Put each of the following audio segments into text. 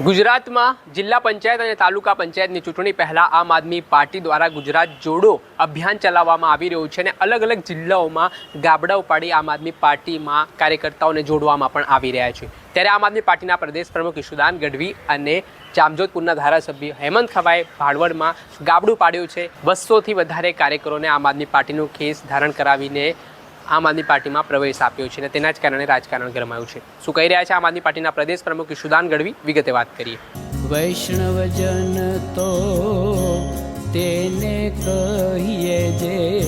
ગુજરાતમાં જિલ્લા પંચાયત અને તાલુકા પંચાયતની ચૂંટણી પહેલાં આમ આદમી પાર્ટી દ્વારા ગુજરાત જોડો અભિયાન ચલાવવામાં આવી રહ્યું છે અને અલગ અલગ જિલ્લાઓમાં ગાબડા ઉપાડી આમ આદમી પાર્ટીમાં કાર્યકર્તાઓને જોડવામાં પણ આવી રહ્યા છે. ત્યારે આમ આદમી પાર્ટીના પ્રદેશ પ્રમુખ ઈશુદાન ગઢવી અને જામજોધપુરના ધારાસભ્ય હેમંત ખવાએ ભાડવડમાં ગાબડું પાડ્યું છે. બસોથી વધારે કાર્યકરોને આમ આદમી પાર્ટીનું કેસ ધારણ કરાવીને આમ આદમી પાર્ટીમાં પ્રવેશ આપ્યો છે અને તેના જ કારણે રાજકારણ ગરમાયું છે. શું કહી રહ્યા છે આમ આદમી પાર્ટીના પ્રદેશ પ્રમુખ ઈશુદાન ગઢવી? વિગતે વાત કરીએ. વૈષ્ણવજન તો તેને કહીએ જે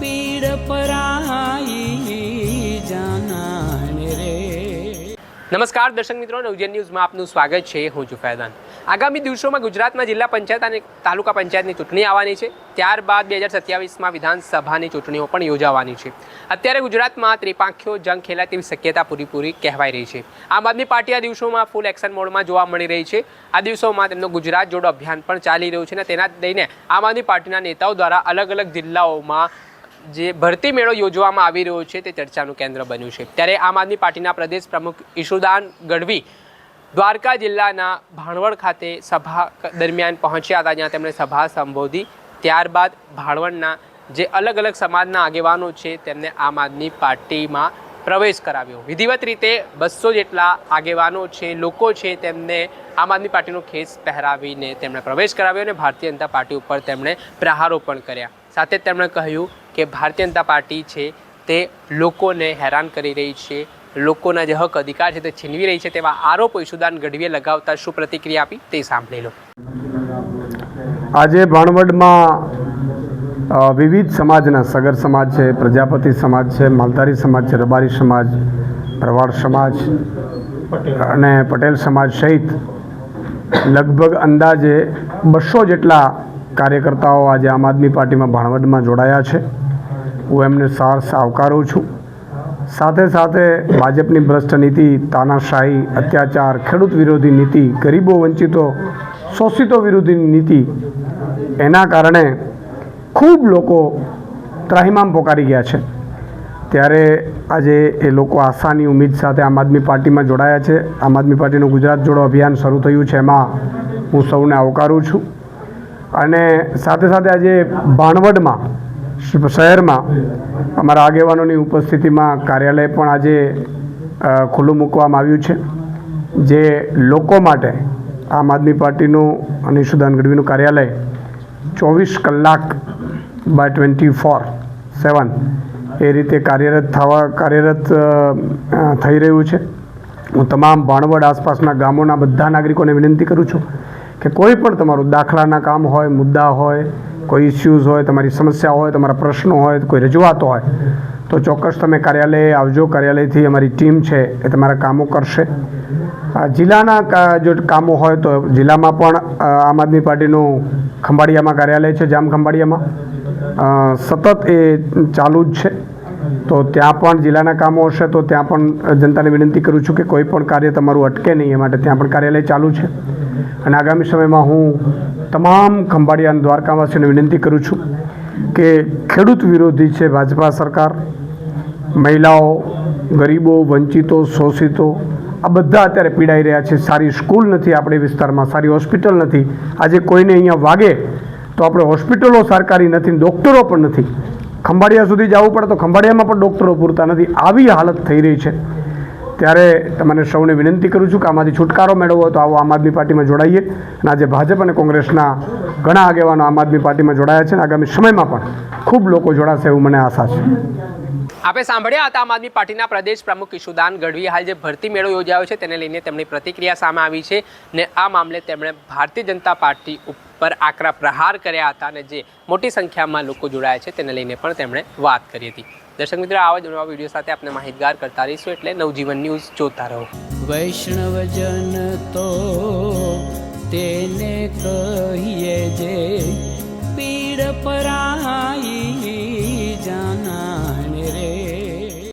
પીડ પરાઈ જાનાને રે. નમસ્કાર દર્શક મિત્રો. નવજન ન્યૂઝમાં આપનું સ્વાગત છે. હું છું ફૈદાન આગામી દિવસોમાં ગુજરાતમાં જિલ્લા પંચાયત અને તાલુકા પંચાયતની ચૂંટણી આવવાની છે. ત્યારબાદ બે હજાર સત્યાવીસમાં વિધાનસભાની ચૂંટણીઓ પણ યોજાવાની છે. અત્યારે ગુજરાતમાં ત્રિપાંખીઓ જંગ ખેલાય તેવી શક્યતા પૂરીપૂરી કહેવાઈ રહી છે. આમ આદમી પાર્ટી આ દિવસોમાં ફૂલ એક્શન મોડમાં જોવા મળી રહી છે. આ દિવસોમાં તેમનો ગુજરાત જોડો અભિયાન પણ ચાલી રહ્યું છે અને તેના લઈને આમ આદમી પાર્ટીના નેતાઓ દ્વારા અલગ અલગ જિલ્લાઓમાં જે ભરતી મેળો યોજવામાં આવી રહ્યો છે તે ચર્ચાનું કેન્દ્ર બન્યું છે. ત્યારે આમ આદમી પાર્ટીના પ્રદેશ પ્રમુખ ઈશુદાન ગઢવી દ્વારકા જિલ્લાના ભાણવડ ખાતે સભા દરમિયાન પહોંચ્યા હતા, જ્યાં તેમણે સભા સંબોધી. ત્યારબાદ ભાણવડના જે અલગ અલગ સમાજના આગેવાનો છે, તેમને આમ આદમી પાર્ટીમાં પ્રવેશ કરાવ્યો. વિધિવત રીતે બસો જેટલા આગેવાનો છે, લોકો છે, તેમને આમ આદમી પાર્ટીનો ખેસ પહેરાવીને તેમણે પ્રવેશ કરાવ્યો અને ભારતીય જનતા પાર્ટી ઉપર તેમણે પ્રહારો પણ કર્યા. સાથે તેમણે કહ્યું કે ભારતીય જનતા પાર્ટી છે, તે લોકોને હેરાન કરી રહી છે લોકોના જે હક અધિકાર છે તે છીનવી રહી છે તેવા આરોપો ઈશુદાન ગઢવીએ લગાવતા શું પ્રતિક્રિયા આપી તે સાંભળી લો. આજે ભાણવડમાં વિવિધ સમાજના સગર સમાજ છે, પ્રજાપતિ સમાજ છે, માલધારી સમાજ છે, રબારી સમાજ, ભરવાડ સમાજ અને પટેલ સમાજ સહિત લગભગ અંદાજે બસો જેટલા કાર્યકર્તાઓ આજે આમ આદમી પાર્ટીમાં ભાણવડમાં જોડાયા છે. હું એમને સાહસ આવકારું છું. સાથે સાથે ભાજપની ભ્રષ્ટ નીતિ, તાનાશાહી, અત્યાચાર, ખેડૂત વિરોધી નીતિ, ગરીબો વંચિતો, શોષિતો વિરોધી નીતિ, એના કારણે ખૂબ લોકો ત્રાહિમામ પોકારી ગયા છે. ત્યારે આજે એ લોકો આશાની ઉમેદ સાથે આમ આદમી પાર્ટીમાં જોડાયા છે. આમ આદમી પાર્ટીનું ગુજરાત જોડો અભિયાન શરૂ થયું છે, એમાં હું સૌને આવકારું છું. અને સાથે સાથે આજે ભાણવડમાં શહેરમાં અમારા આગેવાનોની ઉપસ્થિતિમાં કાર્યાલય પણ આજે ખુલ્લું મૂકવામાં આવ્યું છે, જે લોકો માટે આમ આદમી પાર્ટીનું અને ઈશુદાન ગઢવીનું કાર્યાલય ચોવીસ કલાક બાય ટ્વેન્ટી ફોર સેવન એ રીતે કાર્યરત થવા, કાર્યરત થઈ રહ્યું છે. હું તમામ ભાણવડ આસપાસના ગામોના બધા નાગરિકોને વિનંતી કરું છું કે કોઈ પણ તમારું દાખલાના કામ હોય, મુદ્દા હોય કોઈ ઇસ્યુઝ હોય, તમારી સમસ્યા હોય, તમારા પ્રશ્નો હોય, કોઈ રજૂઆતો હોય, તો ચોક્કસ તમે કાર્યાલયે આવજો. કાર્યાલયથી અમારી ટીમ છે એ તમારા કામો કરશે. જિલ્લાના જો કામો હોય તો જિલ્લામાં પણ આમ આદમી પાર્ટીનું ખંભાળિયામાં કાર્યાલય છે, જામ ખંભાળિયામાં. સતત એ ચાલુ જ છે. તો ત્યાં પણ જિલ્લાના કામો હશે તો ત્યાં પણ જનતાને વિનંતી કરું છું કે કોઈ પણ કાર્ય તમારું અટકે નહીં, એ માટે ત્યાં પણ કાર્યાલય ચાલુ છે. અને આગામી સમયમાં હું તમામ ખંભાળિયા અને દ્વારકાવાસીઓને વિનંતી કરું છું કે ખેડૂત વિરોધી છે ભાજપા સરકાર, મહિલાઓ, ગરીબો, વંચિતો, શોષિતો, આ બધા અત્યારે પીડાઈ રહ્યા છે. સારી સ્કૂલ નથી આપણે વિસ્તારમાં, સારી હોસ્પિટલ નથી. આજે કોઈને અહીંયા વાગે તો આપણે હોસ્પિટલો સરકારી નથી ડૉક્ટરો પણ નથી. ખંભાળિયા સુધી જવું પડે તો ખંભાળિયામાં પણ ડૉક્ટરો પૂરતા નથી. આવી હાલત થઈ રહી છે. ત્યારે તમને સૌને વિનંતી કરું છું કે આમાંથી છુટકારો મેળવવો તો આવો આમ આદમી પાર્ટીમાં જોડાઈએ. અને આજે ભાજપ અને કોંગ્રેસના ઘણા આગેવાનો આમ આદમી પાર્ટીમાં જોડાયા છે અને આગામી સમયમાં પણ ખૂબ લોકો જોડાશે એવું મને આશા છે. આપણે સાંભળ્યા હતા આમ આદમી પાર્ટીના પ્રદેશ પ્રમુખ ઈશુદાન ગઢવી હાલ જે ભરતી મેળો યોજાયો છે તેને લઈને તેમની પ્રતિક્રિયા સામે આવી છે ને આ મામલે તેમણે ભારતીય જનતા પાર્ટી ઉપર આકરા પ્રહાર કર્યા હતા અને જે મોટી સંખ્યામાં લોકો જોડાયા છે તેને લઈને પણ તેમણે વાત કરી હતી. દર્શક મિત્ર, આવા જ નવા વીડિયો સાથે આપણે માહિતગાર કરતા રહીશું એટલે નવજીવન ન્યૂઝ જોતા રહો. વૈષ્ણવજન તો તેને કહીએ જે પીડ